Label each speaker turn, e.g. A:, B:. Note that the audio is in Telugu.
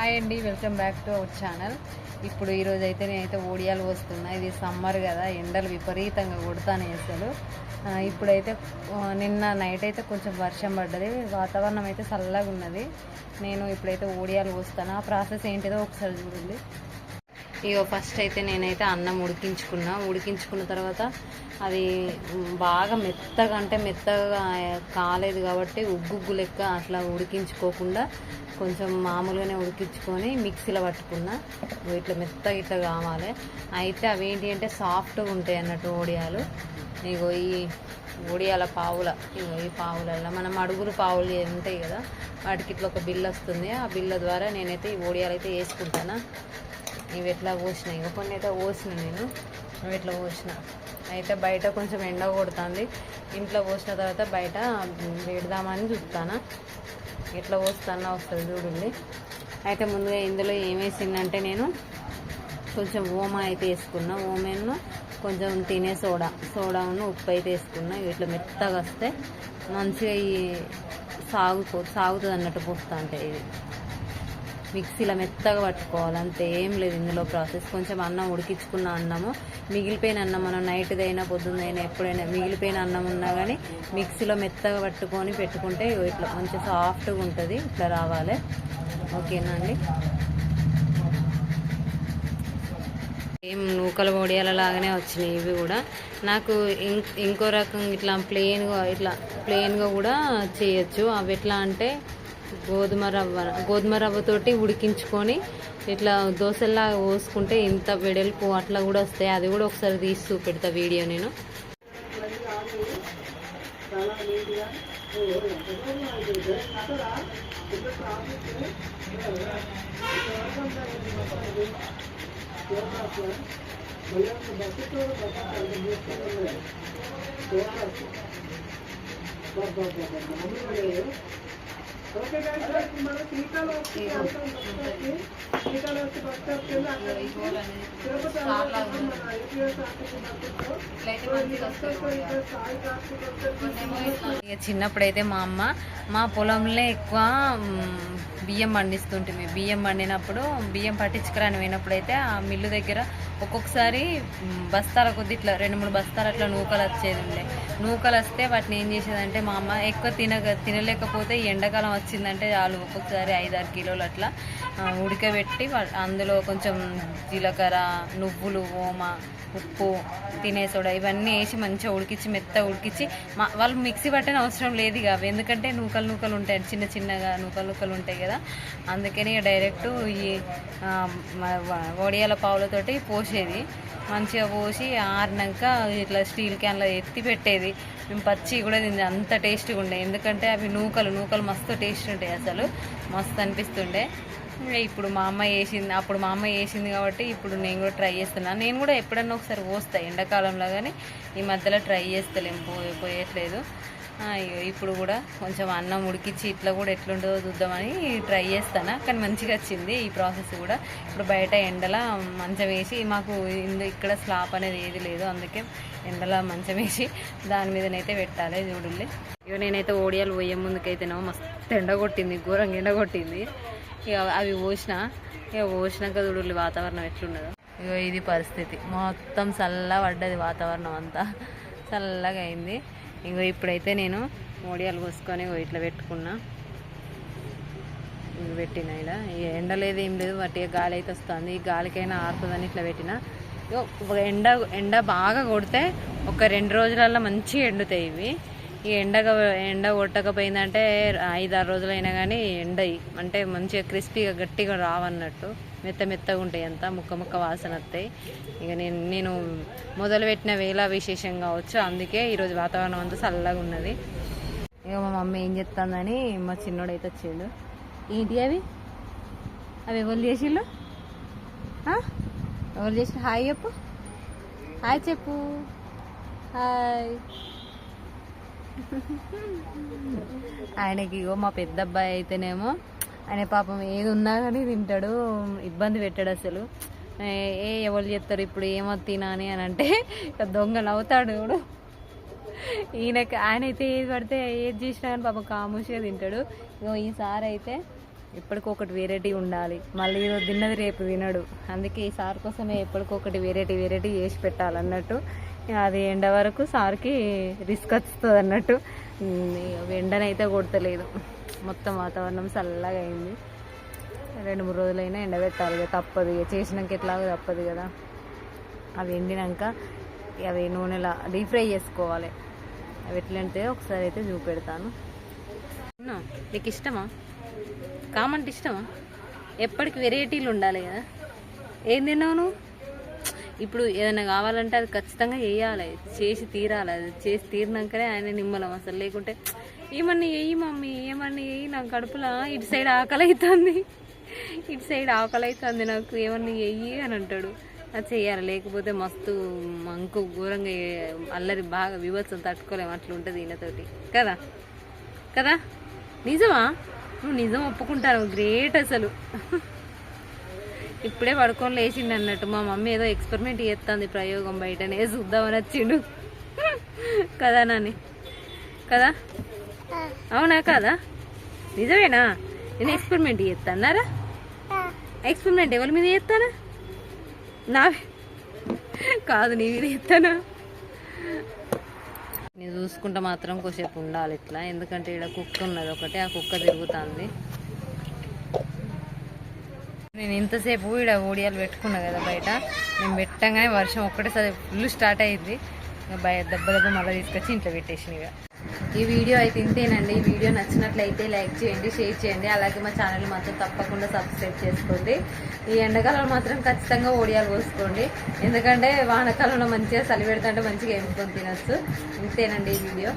A: హాయ్ అండి welcome back to our channel. ఇప్పుడు ఈరోజు అయితే నేనైతే ఓడియాలు వస్తున్నా ఇది సమ్మర్ కదా ఎండలు విపరీతంగా కొడతానే అసలు. ఇప్పుడైతే నిన్న నైట్ అయితే కొంచెం వర్షం పడ్డది. వాతావరణం అయితే చల్లగా ఉన్నది నేను ఇప్పుడైతే ఓడియాలు వస్తాను ఆ ప్రాసెస్ ఏంటిదో ఒకసారి చూడండి. ఇక ఫస్ట్ అయితే నేనైతే అన్నం ఉడికించుకున్నా. ఉడికించుకున్న తర్వాత అది బాగా మెత్తగా అంటే మెత్తగా కాలేదు కాబట్టి ఉగ్గుగ్గు లెక్క అట్లా ఉడికించుకోకుండా కొంచెం మామూలుగానే ఉడికించుకొని మిక్సీలో పట్టుకున్నా. ఇట్లా మెత్తగా ఇట్లా కావాలి. అయితే అవి ఏంటి అంటే సాఫ్ట్గా ఉంటాయి అన్నట్టు ఓడియాలు ఇగో ఈ ఒడియాల పావుల ఇగో ఈ పావులలో మనం అడుగులు పావులు ఉంటాయి కదా వాటికి ఇట్లా ఒక బిల్ వస్తుంది. ఆ బిల్ల ద్వారా నేనైతే ఈ ఒడియాలు అయితే వేసుకుంటాను. ఇవి ఎట్లా పోసిన ఇంకా కొన్ని అయితే పోసిన నేను ఇవి ఎట్లా పోసిన అయితే బయట కొంచెం ఎండ కొడుతుంది. ఇంట్లో పోసిన తర్వాత బయట పెడదామని చూస్తాను ఎట్లా పోస్తానో వస్తుంది చూడండి. అయితే ముందుగా ఇందులో ఏమేసిందంటే నేను కొంచెం ఓమా అయితే వేసుకున్నా. ఓమెన్ను కొంచెం తినే సోడా సోడాను ఉప్పు అయితే వేసుకున్నా. ఇట్లా మెత్తగా వస్తే మంచిగా ఈ సాగుపో సాగుతుంది అన్నట్టు పోస్తా అంటే ఇది మిక్సీలో మెత్తగా పట్టుకోవాలి. అంతే ఏం లేదు ఇందులో ప్రాసెస్ కొంచెం అన్నం ఉడికించుకున్న అన్నము మిగిలిపోయిన అన్నం మనం నైట్దైనా పొద్దున్నైనా ఎప్పుడైనా మిగిలిపోయిన అన్నం ఉన్నా కానీ మిక్సీలో మెత్తగా పట్టుకొని పెట్టుకుంటే ఇట్లా కొంచెం సాఫ్ట్గా ఉంటుంది. ఇట్లా రావాలి. ఓకేనా అండి? ఏం నూకల వడియాల లాగానే వచ్చినాయి ఇవి కూడా. నాకు ఇం- ఇంకో రకం ఇట్లా ప్లెయిన్గా ఇట్లా ప్లెయిన్గా కూడా చేయొచ్చు. అవి ఎట్లా అంటే గోధుమ రవ్వ గోధుమ రవ్వతోటి ఉడికించుకొని ఇట్లా దోశల్లా పోసుకుంటే ఇంత వెడల్పు అట్లా కూడా వస్తాయి. అది కూడా ఒకసారి తీసి చూపెడతా వీడియో నేను. ఇక చిన్నప్పుడైతే మా అమ్మ మా పొలంలో ఎక్కువ బియ్యం పండిస్తుంటుంది బియ్యం పండినప్పుడు బియ్యం పట్టించుకురాని పోయినప్పుడైతే ఆ మిల్లు దగ్గర ఒక్కొక్కసారి బస్తాల కొద్ది ఇట్లా రెండు మూడు బస్తాలు అట్లా నూకలు వచ్చేది ఉండే నూకలు వస్తే వాటిని ఏం చేసేదంటే మా అమ్మ ఎక్కువ తినక తినలేకపోతే ఎండాకాలం వచ్చిందంటే చాలు ఒక్కొక్కసారి ఐదారు కిలోలు అట్లా ఉడకబెట్టి అందులో కొంచెం జీలకర్ర నువ్వులు ఓమ ఉప్పు తినేసోడ ఇవన్నీ వేసి మంచిగా ఉడికించి మెత్తగా ఉడికించి మా వాళ్ళు మిక్సీ పట్టని అవసరం లేదు ఇక అవి. ఎందుకంటే నూకలు నూకలు ఉంటాయి చిన్న చిన్నగా నూకలు నూకలు ఉంటాయి కదా. అందుకని డైరెక్ట్ ఈ వ- వడియాల పావులతోటి పోసేది మంచిగా పోసి ఆరినాక ఇట్లా స్టీల్ క్యాన్లో ఎత్తి పెట్టేది. మేము పచ్చి కూడా తింది అంత టేస్ట్గా ఉండే. ఎందుకంటే అవి నూకలు నూకలు మస్తు టేస్ట్ ఉంటాయి అసలు. మస్తు అనిపిస్తుండే. ఇప్పుడు మా అమ్మ వేసింది అప్పుడు మా అమ్మ వేసింది కాబట్టి ఇప్పుడు నేను కూడా ట్రై చేస్తున్నాను నేను కూడా ఎప్పుడన్నా ఒకసారి పోస్తా ఎండాకాలంలో కానీ ఈ మధ్యలో ట్రై చేస్తలేము పో పోయట్లేదు. అయ్యో ఇప్పుడు కూడా కొంచెం అన్నం ఉడికించి ఇట్లా కూడా ఎట్లుంటుందో చూద్దామని ట్రై చేస్తాను. కానీ మంచిగా వచ్చింది ఈ ప్రాసెస్ కూడా. ఇప్పుడు బయట ఎండల మంచం వేసి మాకు ఇక్కడ స్లాప్ అనేది ఏది లేదు. అందుకే ఎండల మంచం వేసి దాని మీదనైతే పెట్టాలి చూడుల్లి ఇక నేనైతే ఓడియాలు పోయే ముందుకైతేనేమో మస్తు ఎండ కొట్టింది ఘోరంగా ఎండ కొట్టింది. ఇక అవి పోసిన ఇక పోసినాక చూడుల్లి వాతావరణం ఎట్లున్నదో. ఇగో ఇది పరిస్థితి. మొత్తం చల్ల పడ్డది వాతావరణం అంతా. చల్లగా అయింది. ఇగో ఇప్పుడైతే నేను మోడియాలు కోసుకొని ఇట్లా పెట్టుకున్నా. ఇవి పెట్టిన ఇలా. ఎండ లేదు ఏం లేదు వాటి గాలి అయితే వస్తుంది. ఈ గాలికైనా ఆరుతుందని ఇట్లా పెట్టిన. ఇగో ఒక ఎండ ఎండ బాగా కొడితే ఒక రెండు రోజులల్లో మంచిగా ఎండుతాయి ఇవి. ఈ ఎండగా ఎండ కొట్టకపోయిందంటే ఐదారు రోజులైనా కానీ ఎండయి. అంటే మంచిగా క్రిస్పీగా గట్టిగా రావన్నట్టు. మెత్త మెత్తగా ఉంటాయి అంతా ముక్క ముక్క వాసన వస్తాయి. ఇక నేను నేను మొదలుపెట్టిన వేళ విశేషం కావచ్చు. అందుకే ఈరోజు వాతావరణం అంతా చల్లగా ఉన్నది. ఇక మా మమ్మీ ఏం చెప్తుందని మా చిన్నోడైతే వచ్చాడు. వచ్చిండు ఏంటి అవి? అవి ఎవరు చేసిళ్ళు? ఎవరు చేసి హాయ్ చెప్పు. హాయ్ చెప్పు. హాయ్. ఆయనకి ఇగో మా పెద్ద అబ్బాయి అయితేనేమో ఆయన పాపం ఏది ఉన్నా కానీ తింటాడు ఇబ్బంది పెట్టాడు అసలు. ఏ ఎవరు చెప్తారు ఇప్పుడు ఏమో తినాని అని అంటే ఇక దొంగ నవ్వుతాడు కూడా ఈయనకి ఆయన అయితే ఏది పడితే ఏది చేసినా కానీ పాపం కాముషిగా తింటాడు. ఇగో ఈసారి అయితే ఎప్పటికొకటి వెరైటీ ఉండాలి. మళ్ళీ ఈరోజు తిన్నది రేపు తినడు. అందుకే ఈ సార్ కోసమే ఎప్పటికొకటి వెరైటీ వెరైటీ చేసి పెట్టాలన్నట్టు. అది ఎండ వరకు సార్కి రిస్క్ వస్తుంది అన్నట్టు ఎండనైతే కొడతలేదు. మొత్తం వాతావరణం చల్లగా అయింది. రెండు మూడు రోజులైనా ఎండబెట్టాలి కదా తప్పదు. ఇక చేసినాక ఎట్లాగో తప్పదు కదా. అవి ఎండినాక అవి నూనెలా డీప్ ఫ్రై చేసుకోవాలి. అవి ఎట్లంటే ఒకసారి అయితే చూపెడతాను. నీకు ఇష్టమా? కామంటే ఇష్టమా? ఎప్పటికి వెరైటీలు ఉండాలి కదా. ఏం తిన్నావు నువ్వు? ఇప్పుడు ఏదైనా కావాలంటే అది ఖచ్చితంగా వేయాలి చేసి తీరాలి. అది చేసి తీరినాకనే ఆయన నిమ్మలం అసలు. లేకుంటే ఏమన్నా వేయి మమ్మీ ఏమన్నా వేయి నాకు కడుపులో ఇటు సైడ్ ఆకలి అవుతుంది ఇటు సైడ్ ఆకలి అవుతుంది నాకు. ఏమన్నా వేయి అని అంటాడు. అది చెయ్యాలి లేకపోతే మస్తు మంకు ఘోరంగా అల్లరి బాగా వివత్సం తట్టుకోలేము. అట్లా ఉంటుంది ఈయనతోటి. కదా? కదా? నిజమా? నువ్వు నిజం ఒప్పుకుంటాను గ్రేట్ అసలు. ఇప్పుడే పడుకొని లేచిండు అన్నట్టు. మా మమ్మీ ఏదో ఎక్స్పెరిమెంట్ చేస్తుంది ప్రయోగం బయటనే. చూద్దామని వచ్చిండు. కదా నాని? కదా? అవునా కదా? నిజమేనా? నేను ఎక్స్పెరిమెంట్ చేస్తానారా ఎక్స్పెరిమెంట్ ఎవరి మీద చేస్తానా నా కాదు నీ మీద చేస్తానా నేను చూసుకుంటే మాత్రం కొద్దిసేపు ఉండాలి ఇట్లా. ఎందుకంటే ఇక్కడ కుక్క ఉన్నది ఒకటి. ఆ కుక్క తిరుగుతుంది. నేను ఇంతసేపు ఇక్కడ ఓడియాలు పెట్టుకున్నా కదా బయట. నేను పెట్టంగానే వర్షం ఒక్కటేసారి ఫుల్ స్టార్ట్ అయింది. బయ దెబ్బ దెబ్బ మళ్ళీ తీసుకొచ్చి ఇంట్లో పెట్టేసిన ఇక. ఈ వీడియో అయితే ఇంతేనండి. ఈ వీడియో నచ్చినట్లయితే లైక్ చేయండి షేర్ చేయండి. అలాగే మా ఛానల్ మాత్రం తప్పకుండా సబ్స్క్రైబ్ చేసుకోండి. ఈ ఎండాకాలంలో మాత్రం ఖచ్చితంగా ఓడియాలు పోసుకోండి. ఎందుకంటే వానకాలంలో మంచిగా చలి పెడుతుంటే మంచిగా ఎంపుకొని తినొచ్చు. ఇంతేనండి ఈ వీడియో.